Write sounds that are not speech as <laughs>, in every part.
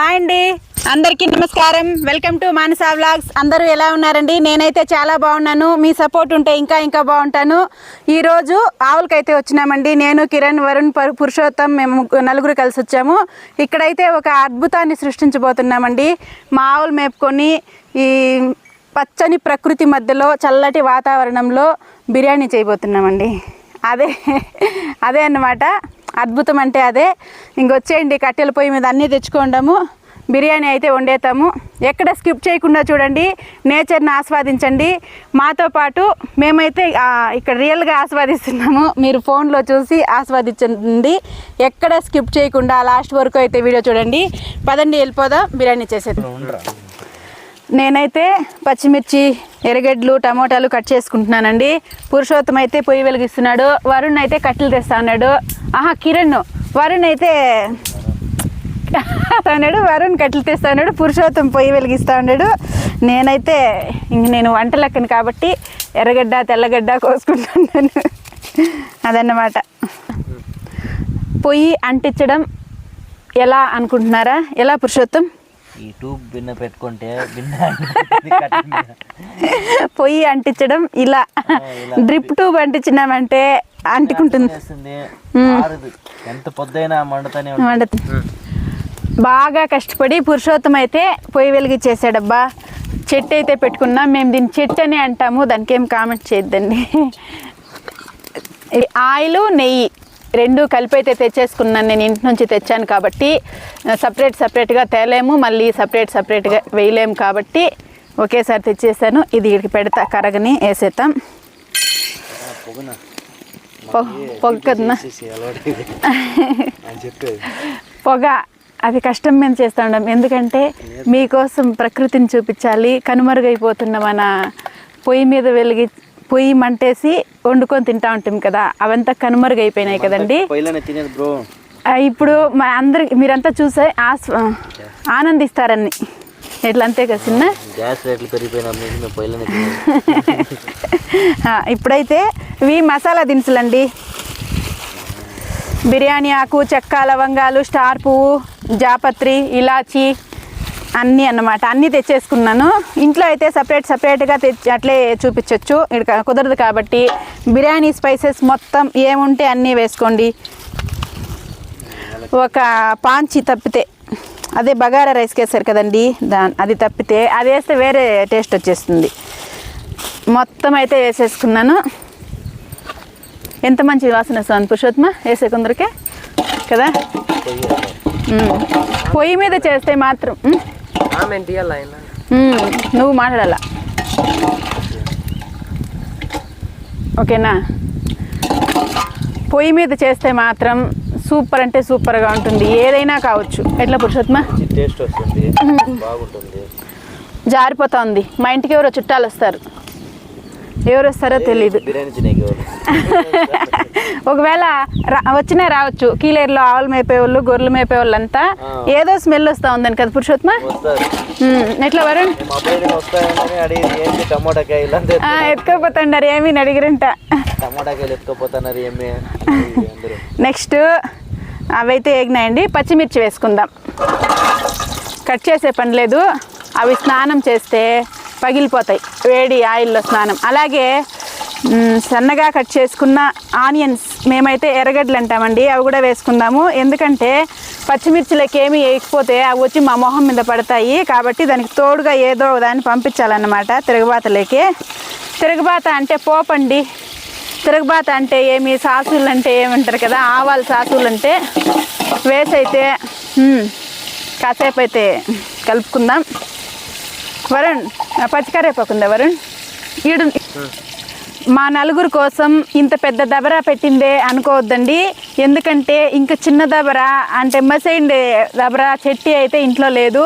Hi అండి. అందరికీ నమస్కారం. Welcome to Manasa vlogs. అందరూ ఎలా ఉన్నారండి? నేనైతే చాలా బాగున్నాను. మీ సపోర్ట్ ఉంటే ఇంకా ఇంకా బాగుంటాను. ఈరోజు ఆవులకైతే వచ్చినామండి. నేను కిరణ్ వరుణ్ పరు- పురుషోత్తం మేము నలుగురు కలిసి వచ్చాము. ఇక్కడైతే ఒక అద్భుతాన్ని సృష్టించబోతున్నామండి. మా ఆవులు మేపుకొని ఈ పచ్చని ప్రకృతి మధ్యలో చల్లటి వాతావరణంలో బిర్యానీ చేయబోతున్నామండి. అదే అదే అన్నమాట. అద్భుతం అంటే అదే. ఇంకొచ్చేయండి కట్టెల పొయ్యి మీద అన్నీ తెచ్చుకోండాము. బిర్యానీ అయితే వండేతాము. ఎక్కడ స్కిప్ చేయకుండా చూడండి నేచర్ని ఆస్వాదించండి. మాతో పాటు మేమైతే ఇక్కడ రియల్గా ఆస్వాదిస్తున్నాము. మీరు ఫోన్లో చూసి ఆస్వాదించండి. ఎక్కడ స్కిప్ చేయకుండా లాస్ట్ వరకు అయితే వీడియో చూడండి. పదండి వెళ్ళిపోదాం. బిర్యానీ చేసేది నేనైతే పచ్చిమిర్చి ఎర్రగడ్డలు టమోటాలు కట్ చేసుకుంటున్నానండి. పురుషోత్తం అయితే పొయ్యి వెలిగిస్తున్నాడు. వరుణ్ అయితే కట్టెలు తెస్తా ఉన్నాడు. ఆహా కిరణ్. వరుణ్ అయితే <laughs> అన్నాడు. వరుణ్ కట్టెలు తెస్తా ఉన్నాడు. పురుషోత్తం పొయ్యి వెలిగిస్తా ఉన్నాడు. నేనైతే ఇంక నేను వంట లెక్కను కాబట్టి ఎర్రగడ్డ తెల్లగడ్డ కోసుకుంటున్నాను. <laughs> అదన్నమాట. పొయ్యి అంటించడం ఎలా అనుకుంటున్నారా? ఎలా పురుషోత్తం? ఈ ట్యూబ్ బిన్న పెట్టుకుంటే బిన్న. పొయ్యి అంటించడం ఇలా. డ్రిప్ ట్యూబ్ అంటించినామంటే అంటుకుంటుంది. ఎంత పొద్దైనా మండుతానే మండుతుంది. బాగా కష్టపడి పురుషోత్తం అయితే పొయ్యి వెలిగించేసాడబ్బా చెట్టు అయితే పెట్టుకున్నాం మేము దీన్ని చెట్టు అని అంటాము దానికి ఏం కామెంట్ చేయొద్దండి. ఆయిల్ నెయ్యి. రెండు కలిపి అయితే తెచ్చేసుకున్నాను నేను ఇంటి నుంచి తెచ్చాను కాబట్టి సపరేట్ సపరేట్గా తేలేము మళ్ళీ సపరేట్ సపరేట్గా వేయలేము కాబట్టి ఒకేసారి తెచ్చేసాను. ఇది ఇక్కడికి పెడతా కరగని వేసేద్దాం. పొగ పొగ <laughs> పొగ అది కష్టం మేము చేస్తూ ఉండం. ఎందుకంటే మీకోసం ప్రకృతిని చూపించాలి కనుమరుగైపోతున్న మన పొయ్యి మీద వెలిగి పొయ్యి మంటేసి వండుకొని తింటా ఉంటాం కదా అవంతా కనుమరుగైపోయినాయి కదండి. ఇప్పుడు మన అందరి మీరంతా చూసే ఆనందిస్తారని ఎట్లా అంతే కదా చిన్న? గ్యాస్ రేట్లు పెరిగిపోయినా <laughs> ఇప్పుడైతే ఇవి మసాలా దినుసులండి. బిర్యానీ ఆకు చెక్క లవంగాలు స్టార్ పువ్వు జాపత్రి ఇలాచి అన్నీ అన్నమాట. అన్నీ తెచ్చేసుకున్నాను. ఇంట్లో అయితే సపరేట్ సపరేట్గా తెచ్చి అట్లే చూపించవచ్చు ఇక్కడ కుదరదు కాబట్టి బిర్యానీ స్పైసెస్ మొత్తం ఏముంటే అన్నీ వేసుకోండి. ఒక పాంచి తప్పితే అదే బగారా రైస్కి వేస్తారు కదండి దా అది తప్పితే అది వేస్తే వేరే టేస్ట్ వచ్చేస్తుంది. మొత్తం అయితే వేసేసుకున్నాను. ఎంత మంచి వాసన వస్తుంది పురుషోత్మ వేసే కొందరికే? కదా. పొయ్యి మీద చేస్తే మాత్రం నువ్వు మాట్లాడాల? ఓకేనా? పొయ్యి మీద చేస్తే మాత్రం సూపర్ అంటే సూపర్గా ఉంటుంది. ఏదైనా కావచ్చు. ఎట్లా పురుషోత్మ టేస్ట్ వస్తుంది. బాగుంటుంది. జారిపోతా ఉంది. మా ఇంటికి ఎవరో చుట్టాలు వస్తారు. ఎవరు వస్తారో తెలియదు బిర్యానీ తినేకి ఎవరు? ఒకవేళ వచ్చినా రావచ్చు. కీలేరులో ఆవులు మేపేవాళ్ళు గొర్రెలు మేపేవాళ్ళు అంతా. ఏదో స్మెల్ వస్తా ఉందని కదా పురుషోత్మ ఎట్లా వరుణ్? ఏమీ అడిగిరంట. ఎత్తుకోపోతున్నారు ఏమి అందరూ. నెక్స్ట్ అవైతే ఏగినాయండి. పచ్చిమిర్చి వేసుకుందాం. కట్ చేసే పని లేదు. అవి స్నానం చేస్తే పగిలిపోతాయి. వేడి ఆయిల్లో స్నానం. అలాగే సన్నగా కట్ చేసుకున్న ఆనియన్స్ మేమైతే ఎర్రగడ్డలు అంటామండి అవి కూడా వేసుకుందాము. ఎందుకంటే పచ్చిమిర్చిలకి ఏమి వేయకపోతే అవి వచ్చి మా మొహం మీద పడతాయి. కాబట్టి దానికి తోడుగా ఏదో దాన్ని పంపించాలన్నమాట తిరగబాతలోకి. తిరగబాత అంటే పోపండి. తిరగబాత అంటే ఏమి సాసులు అంటే ఏమంటారు కదా ఆవాల సాసులు అంటే వేసైతే కాసేపు అయితే కలుపుకుందాం. వరుణ్ పచ్చికరేపాకుందా వరుణ్? ఈడు మా నలుగురు కోసం ఇంత పెద్ద దబరా పెట్టిందే అనుకోవద్దండి. ఎందుకంటే ఇంకా చిన్న దబరా అంటే మసైండే దబరా చెట్టి అయితే ఇంట్లో లేదు.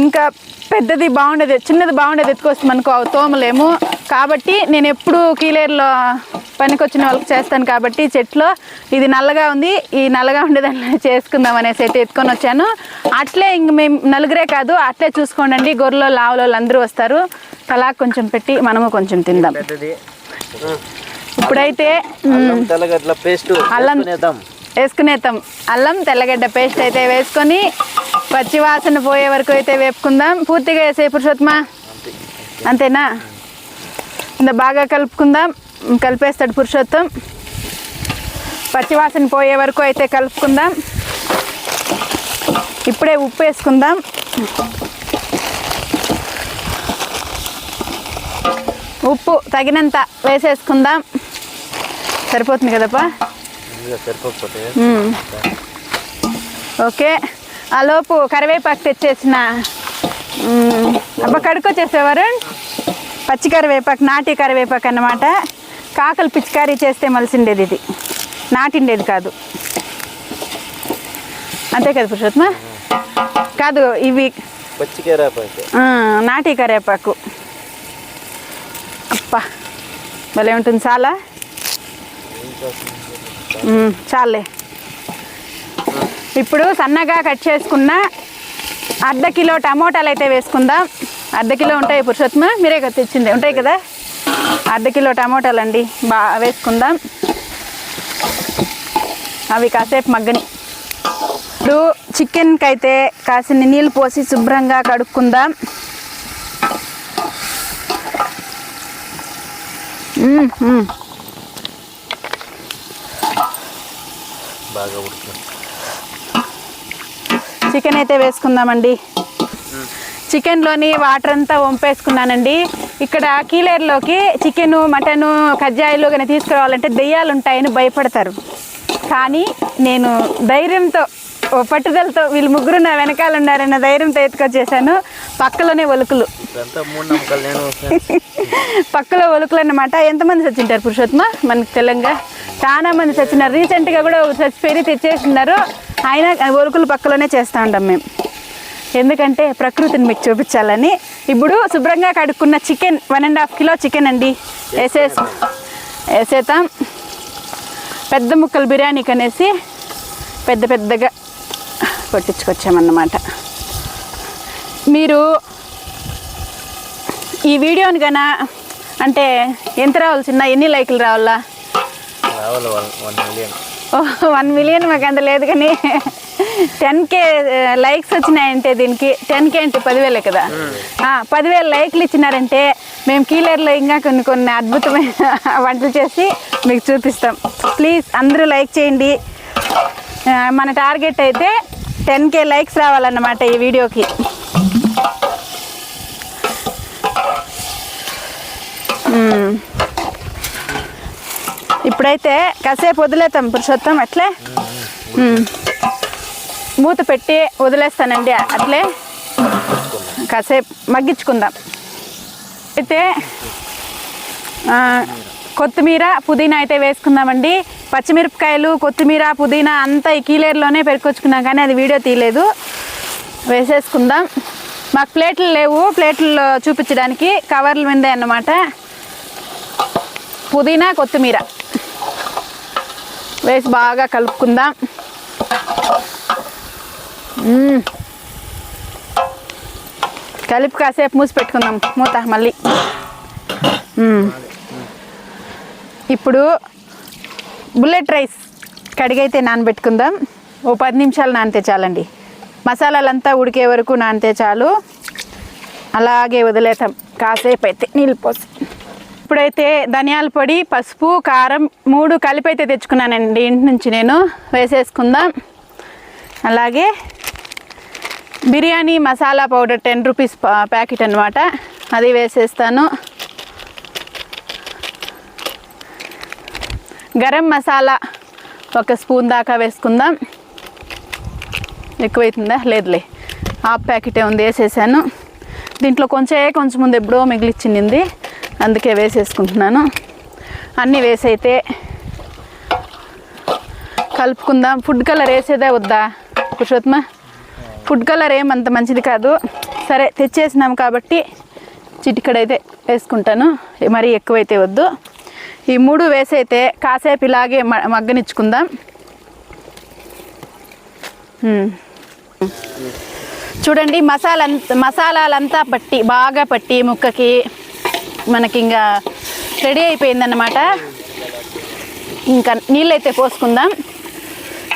ఇంకా పెద్దది బాగుండేది చిన్నది బాగుండేది ఎత్తుకొస్తాం అనుకో తోమలేము. కాబట్టి నేను ఎప్పుడు కీలేరులో పనికొచ్చిన వాళ్ళకి చేస్తాను కాబట్టి చెట్లో ఇది నల్లగా ఉంది ఈ నల్లగా ఉండేదాన్ని చేసుకుందాం అనేసి అయితే ఎత్తుకొని వచ్చాను. అట్లే ఇంక మేము నలుగురే కాదు అట్లే చూసుకోండి గొర్రెలు లావులో అందరూ వస్తారు. తలా కొంచెం పెట్టి మనము కొంచెం తిందాం. ఇప్పుడైతే అల్లం తెల్లగడ్డల పేస్ట్ అల్లం వేసుకునేద్దాం. వేసుకునేద్దాం. అల్లం తెల్లగడ్డ పేస్ట్ అయితే వేసుకొని పచ్చి వాసన పోయే వరకు అయితే వేపుకుందాం. పూర్తిగా వేసే పురుషోత్తమ. అంతే. అంతేనా? ఇంత బాగా కలుపుకుందాం. కలిపేస్తాడు పురుషోత్తం. పచ్చివాసన పోయే వరకు అయితే కలుపుకుందాం. ఇప్పుడే ఉప్పు వేసుకుందాం. ఉప్పు తగినంత వేసేసుకుందాం. సరిపోతుంది కదప్పా? సరిపోకపోతే. ఓకే. ఆ లోపు కరివేపాకు తెచ్చేసిన. అబ్బా కడుక్కొచ్చేసేవారు? పచ్చి కరివేపాకు నాటి కరివేపాకు అన్నమాట. కాకలు పిచికారీ చేస్తే మలిసిండేది ఇది. నాటిండేది కాదు. అంతే కదా పురుషోత్మ కాదు ఇవి నాటి కరివేపాకు. అప్పా భలే ఉంటుంది చాలా. చాలే. ఇప్పుడు సన్నగా కట్ చేసుకున్న అర్ధ కిలో టమోటాలు అయితే వేసుకుందాం. అర్ధ కిలో ఉంటాయి పురుషోత్మ మీరే కదా తెచ్చింది. ఉంటాయి కదా? అర్ధ కిలో టమోటాలు అండి బాగా వేసుకుందాం. అవి కాసేపు మగ్గని. ఇప్పుడు చికెన్కి అయితే కాసిన నీళ్ళు పోసి శుభ్రంగా కడుక్కుందాం మ్మ్, మ్మ్. బాగా చికెన్ అయితే వేసుకుందామండి. చికెన్లోని వాటర్ అంతా వంపేసుకున్నానండి. ఇక్కడ కీలేరులోకి చికెను మటను కజ్జాయిలు కానీ తీసుకురావాలంటే దెయ్యాలు ఉంటాయని భయపడతారు. కానీ నేను ధైర్యంతో ఓ పట్టుదలతో వీళ్ళు ముగ్గురు నా వెనకాల ఉన్నారన్న ధైర్యంతో ఎత్తుకొచ్చేసాను. పక్కలోనే ఒలుకులు. పక్కలో ఒలుకులు అన్నమాట. ఎంతమంది చచ్చింటారు పురుషోత్తమ? మనకి తెలంగాణ చాలా మంది చచ్చినారు. రీసెంట్గా కూడా ఒక చచ్చిపోయి తెచ్చేసినారు అయినా ఒలుకులు పక్కలోనే చేస్తూ ఉంటాం మేము ఎందుకంటే ప్రకృతిని మీకు చూపించాలని. ఇప్పుడు శుభ్రంగా కడుక్కున్న chicken one and half kilo chicken అండి. వేసేసి వేసేతాం పెద్ద ముక్కలు బిర్యానీకి అనేసి పెద్ద పెద్దగా కొట్టించుకొచ్చామన్నమాట. మీరు ఈ వీడియోని గన అంటే ఎంత రావాలి చిన్న ఎన్ని లైకులు రావాలా? One million. మాకు అంత లేదు కానీ టెన్ కే లైక్స్ వచ్చినాయంటే దీనికి టెన్ కే అంటే పదివేలే కదా. పదివేల లైక్లు ఇచ్చినారంటే మేము కీలర్లో ఇంకా కొన్ని కొన్ని అద్భుతమైన వంటలు చేసి మీకు చూపిస్తాం. ప్లీజ్ అందరూ లైక్ చేయండి. మన టార్గెట్ అయితే టెన్ కే లైక్స్ రావాలన్నమాట ఈ వీడియోకి. ఇప్పుడైతే కాసేపు వదిలేతాం పురుషోత్తం అట్లే? మూత పెట్టి వదిలేస్తానండి అట్లే? కాసేపు మగ్గించుకుందాం. అయితే కొత్తిమీర పుదీనా అయితే వేసుకుందామండి. పచ్చిమిరపకాయలు కొత్తిమీర పుదీనా అంతా ఈ కీలేరులోనే పెరుకొచ్చుకున్నాం కానీ అది వీడియో తీయలేదు. వేసేసుకుందాం. మాకు ప్లేట్లు లేవు ప్లేట్లు చూపించడానికి కవర్ల మీదే అన్నమాట. పుదీనా కొత్తిమీర. వేసి బాగా కలుపుకుందాం. కలిపి కాసేపు మూసి పెట్టుకుందాం మూత మళ్ళీ. ఇప్పుడు బుల్లెట్ రైస్ కడిగైతే నానబెట్టుకుందాం. ఓ పది నిమిషాలు నానితే చాలండి. మసాలాలంతా ఉడికే వరకు నానితే చాలు. అలాగే వదిలేతాం కాసేపు అయితే నీళ్ళు పోసి. ఇప్పుడైతే ధనియాల పొడి పసుపు కారం మూడు కలిపి అయితే తెచ్చుకున్నానండి. ఇంటి నుంచి నేను వేసేసుకుందాం. అలాగే biryani masala powder ten rupees packet అనమాట అది వేసేస్తాను. గరం మసాలా ఒక స్పూన్ దాకా వేసుకుందాం. ఎక్కువైతుందా? లేదులే. హాఫ్ ప్యాకెటే ఉంది వేసేసాను. దీంట్లో కొంచెం కొంచెం ముందు ఎప్పుడో మిగిలిచ్చింది. అందుకే వేసేసుకుంటున్నాను. అన్నీ వేసైతే కలుపుకుందాం. ఫుడ్ కలర్ వేసేదే వద్దా పురుషోత్తమ? ఫుడ్ కలర్ ఏమంత మంచిది కాదు. సరే తెచ్చేసినాం కాబట్టి చిటికడైతే వేసుకుంటాను. మరీ ఎక్కువైతే వద్దు. ఈ మూడు వేసైతే కాసేపు ఇలాగే మగ్గనిచ్చుకుందాం. చూడండి మసాలా మసాలాలంతా పట్టి బాగా పట్టి ముక్కకి మనకి ఇంకా రెడీ అయిపోయిందన్నమాట. ఇంకా నీళ్ళైతే పోసుకుందాం.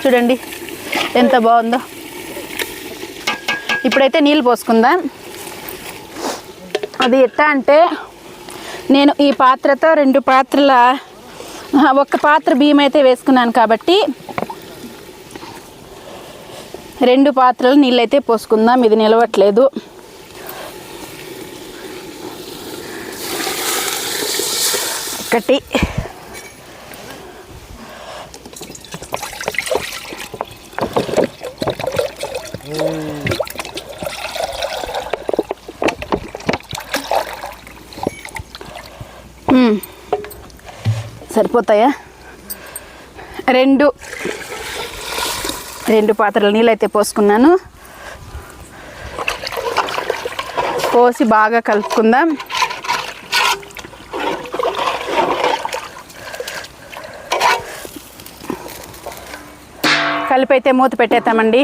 చూడండి ఎంత బాగుందో. ఇప్పుడైతే నీళ్ళు పోసుకుందాం. అది ఎట్టా అంటే నేను ఈ పాత్రతో రెండు పాత్రల ఒక ఒక్క పాత్ర బియ్యం అయితే వేసుకున్నాను కాబట్టి రెండు పాత్రలు నీళ్ళైతే పోసుకుందాం. ఇది నిలవట్లేదు. ఒకటి సరిపోతాయా? రెండు. రెండు పాత్రల నీళ్ళు అయితే పోసుకున్నాను. పోసి బాగా కలుపుకుందాం. కలిపి అయితే మూత పెట్టేద్దామండి.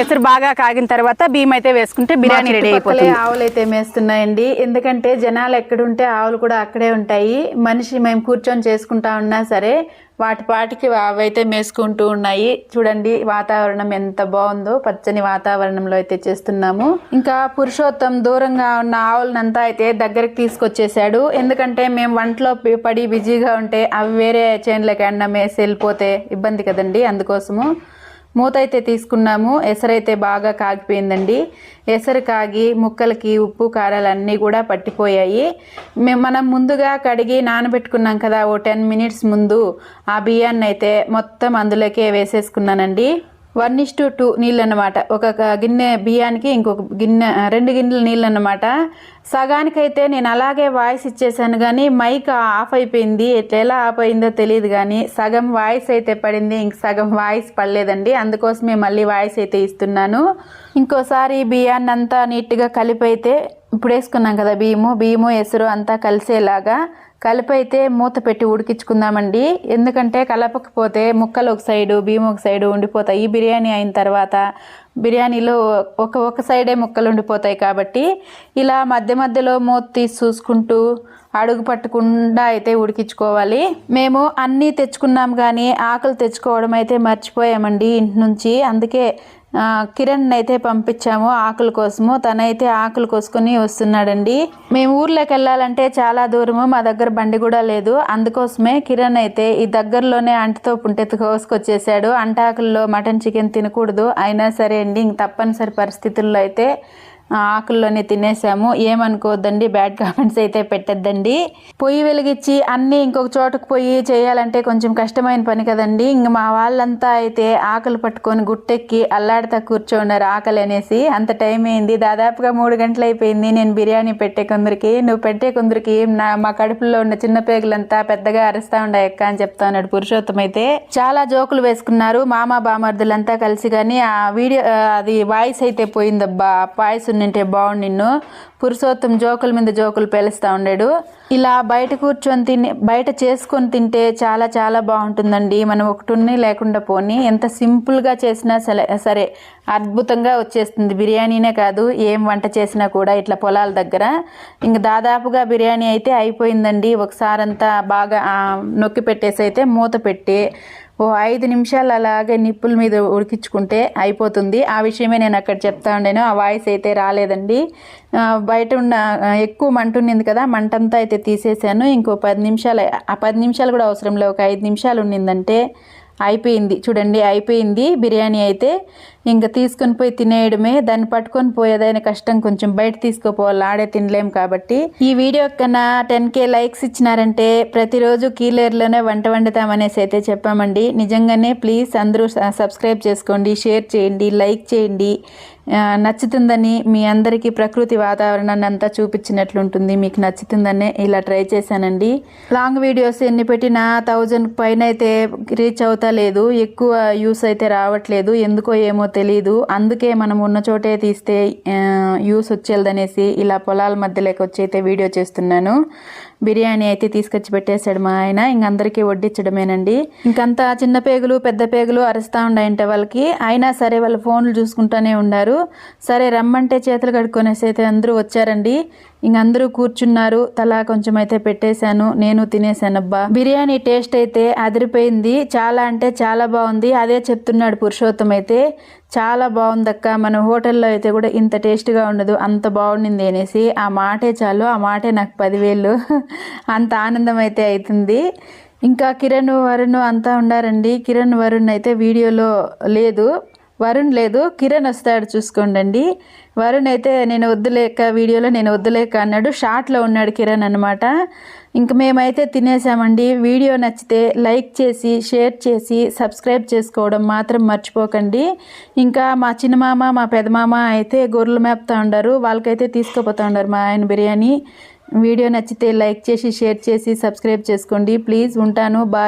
ఎసరు బాగా కాగిన తర్వాత బియ్యం అయితే వేసుకుంటే బిర్యానీ రెడీ అయిపోతుంది. ఆవులు అయితే మేస్తున్నాయండి. ఎందుకంటే జనాలు ఎక్కడుంటే ఆవులు కూడా అక్కడే ఉంటాయి. మనిషి మేము కూర్చొని చేసుకుంటా ఉన్నా సరే వాటి పాటికి అవైతే మేసుకుంటూ ఉన్నాయి. చూడండి వాతావరణం ఎంత బాగుందో. పచ్చని వాతావరణంలో అయితే చేస్తున్నాము. ఇంకా పురుషోత్తం దూరంగా ఉన్న ఆవులనంతా అయితే దగ్గరికి తీసుకొచ్చేసాడు ఎందుకంటే మేము వంటలో పడి బిజీగా ఉంటే అవి వేరే చేనులకి అన్నం వేసి వెళ్ళిపోతే ఇబ్బంది కదండి అందుకోసము. మూత అయితే తీసుకున్నాము. ఎసరైతే బాగా కాగిపోయిందండి. ఎసరు కాగి ముక్కలకి ఉప్పు కారాలు అన్నీ కూడా పట్టిపోయాయి. మేము మనం ముందుగా కడిగి నానబెట్టుకున్నాం కదా ఓ టెన్ మినిట్స్ ముందు ఆ బియ్యాన్ని అయితే మొత్తం అందులోకే వేసేసుకున్నానండి. వన్ ఇస్ టు టూ నీళ్ళు అన్నమాట ఒక గిన్నె బియ్యానికి ఇంకొక గిన్నె రెండు గిన్నెల నీళ్ళు అన్నమాట సగానికైతే నేను అలాగే వాయిస్ ఇచ్చేసాను కానీ మైక్ ఆఫ్ అయిపోయింది. ఎట్లా ఎలా ఆఫ్ అయిందో తెలియదు కానీ సగం వాయిస్ అయితే పడింది. ఇంక సగం వాయిస్ పడలేదండి. అందుకోసమే మళ్ళీ వాయిస్ అయితే ఇస్తున్నాను. ఇంకోసారి బియ్యాన్ని అంతా నీట్గా కలిపి అయితే ఇప్పుడు వేసుకున్నాం కదా బియ్యము. బియ్యము ఎసురు అంతా కలిసేలాగా కలిపి అయితే మూత పెట్టి ఉడికించుకుందామండి. ఎందుకంటే కలపకపోతే ముక్కలు ఒక సైడు బియ్యం ఒక సైడు ఉండిపోతాయి. బిర్యానీ అయిన తర్వాత బిర్యానీలో ఒక ఒక సైడే ముక్కలు ఉండిపోతాయి కాబట్టి ఇలా మధ్య మధ్యలో మూత తీసి చూసుకుంటూ అడుగు పట్టకుండా అయితే ఉడికించుకోవాలి. మేము అన్నీ తెచ్చుకున్నాం కానీ ఆకులు తెచ్చుకోవడం అయితే మర్చిపోయామండి ఇంటి నుంచి. అందుకే కిరణ్ అయితే పంపించాము ఆకుల కోసము. తనైతే ఆకులు కోసుకొని వస్తున్నాడండి. మేము ఊర్లోకి వెళ్ళాలంటే చాలా దూరము మా దగ్గర బండి కూడా లేదు. అందుకోసమే కిరణ్ అయితే ఈ దగ్గరలోనే అంటితో పుంటెత్తు కోసుకొచ్చేసాడు. అంటాకుల్లో మటన్ చికెన్ తినకూడదు. అయినా సరే అండి ఇంక తప్పనిసరి పరిస్థితుల్లో అయితే ఆకుల్లోనే తినేసాము. ఏమనుకోవద్దండి బ్యాడ్ కామెంట్స్ అయితే పెట్టద్దండి. పొయ్యి వెలిగించి అన్నీ ఇంకొక చోటకు పోయి చేయాలంటే కొంచెం కష్టమైన పని కదండి. ఇంక మా వాళ్ళంతా అయితే ఆకలి పట్టుకొని గుట్టెక్కి అల్లాడుతా కూర్చోన్నారు ఆకలి అనేసి. అంత టైం అయింది. దాదాపుగా మూడు గంటలు అయిపోయింది. నేను బిర్యానీ పెట్టే కొందరికి నువ్వు పెట్టే కొందరికి నా మా కడుపులో ఉన్న చిన్న పేగులంతా పెద్దగా అరుస్తా ఉండే ఎక్క అని చెప్తా ఉన్నాడు పురుషోత్తం అయితే. చాలా జోకులు వేసుకున్నారు. మామ బామర్దులంతా కలిసి కానీ ఆ వీడియో అది వాయిస్ అయితే పోయిందబ్బా. వాయిస్ ఉండింటే బాగుండు నిన్ను. పురుషోత్తం జోకుల మీద జోకులు పేలుస్తూ ఉండాడు. ఇలా బయట కూర్చొని తిని బయట చేసుకొని తింటే చాలా చాలా బాగుంటుందండి మనం ఒకటి లేకుండా పోని ఎంత సింపుల్గా చేసినా సరే సరే అద్భుతంగా వచ్చేస్తుంది. బిర్యానీనే కాదు ఏం వంట చేసినా కూడా ఇట్లా పొలాల దగ్గర. ఇంక దాదాపుగా బిర్యానీ అయితే అయిపోయిందండి. ఒకసారంతా బాగా నొక్కి పెట్టేసి అయితే మూత పెట్టి ఓ ఐదు నిమిషాలు అలాగే నిప్పుల మీద ఉడికించుకుంటే అయిపోతుంది. ఆ విషయమే నేను అక్కడ చెప్తా ఉండేను. ఆ వాయిస్ అయితే రాలేదండి. బయట ఉన్న ఎక్కువ మంట ఉండింది కదా మంటంతా అయితే తీసేసాను ఇంకో పది నిమిషాలు ఆ పది నిమిషాలు కూడా అవసరం లేదు ఒక ఐదు నిమిషాలు ఉండిందంటే అయిపోయింది. చూడండి అయిపోయింది. బిర్యానీ అయితే ఇంకా తీసుకొని పోయి తినేయడమే దాన్ని పట్టుకొని పోయేదైనా కష్టం కొంచెం బయట తీసుకోపోవాలి ఆడే తినలేం కాబట్టి. ఈ వీడియో కన్నా టెన్ కే లైక్స్ ఇచ్చినారంటే ప్రతిరోజు కీలేర్లోనే వంట వండుతామనేసి అయితే చెప్పామండి. నిజంగానే ప్లీజ్ అందరూ స- సబ్స్క్రైబ్ చేసుకోండి షేర్ చేయండి లైక్ చేయండి. నచ్చుతుందని మీ అందరికీ ప్రకృతి వాతావరణాన్ని అంతా చూపించినట్లుంటుంది మీకు నచ్చుతుందనే ఇలా ట్రై చేశానండి. లాంగ్ వీడియోస్ ఎన్ని పెట్టినా థౌజండ్ పైన అయితే రీచ్ అవుతా లేదు. ఎక్కువ యూస్ అయితే రావట్లేదు. ఎందుకో ఏమో తెలియదు అందుకే మనం ఉన్న చోటే తీస్తే యూస్ వచ్చేదనేసి ఇలా పొలాల మధ్యలోకి వచ్చి అయితే వీడియో చేస్తున్నాను. బిర్యానీ అయితే తీసుకొచ్చి పెట్టేశాడు మా ఆయన. ఇంకందరికీ వడ్డించడమేనండి ఇంకంతా చిన్న పేగులు పెద్ద పేగులు అరుస్తూ ఉండాయంట వాళ్ళకి. అయినా సరే వాళ్ళు ఫోన్లు చూసుకుంటూనే ఉన్నారు సరే రమ్మంటే చేతులు కడుక్కొనేసి అయితే అందరూ వచ్చారండి. ఇంక అందరూ కూర్చున్నారు. తలా కొంచెం అయితే పెట్టేశాను. నేను తినేసానబ్బా బిర్యానీ టేస్ట్ అయితే అదిరిపోయింది. చాలా అంటే చాలా బాగుంది. అదే చెప్తున్నాడు పురుషోత్తం అయితే. చాలా బాగుందక్క. మన హోటల్లో అయితే కూడా ఇంత టేస్ట్గా ఉండదు. అంత బాగుండింది అనేసి. ఆ మాటే చాలు. ఆ మాటే నాకు పదివేలు. <laughs> అంత ఆనందం అయితే అవుతుంది ఇంకా కిరణ్ వరుణ్ అంతా ఉండారండి. కిరణ్ వరుణ్ అయితే వీడియోలో లేదు. వరుణ్ లేదు కిరణ్ వస్తాడు చూసుకోండి వరుణ్ అయితే నేను వద్దులేక వీడియోలో నేను వద్దులేక అన్నాడు. షార్ట్లో ఉన్నాడు కిరణ్ అనమాట ఇంక మేమైతే తినేసామండి. వీడియో నచ్చితే లైక్ చేసి షేర్ చేసి సబ్స్క్రైబ్ చేసుకోవడం మాత్రం మర్చిపోకండి. ఇంకా మా చిన్నమామ మా పెదమామ అయితే గొర్రెలు మేపుతూ ఉండారు. వాళ్ళకైతే తీసుకుపోతూ ఉండారు మా ఆయన బిర్యానీ. వీడియో నచ్చితే లైక్ చేసి షేర్ చేసి సబ్స్క్రైబ్ చేసుకోండి. ప్లీజ్ ఉంటాను. బాయ్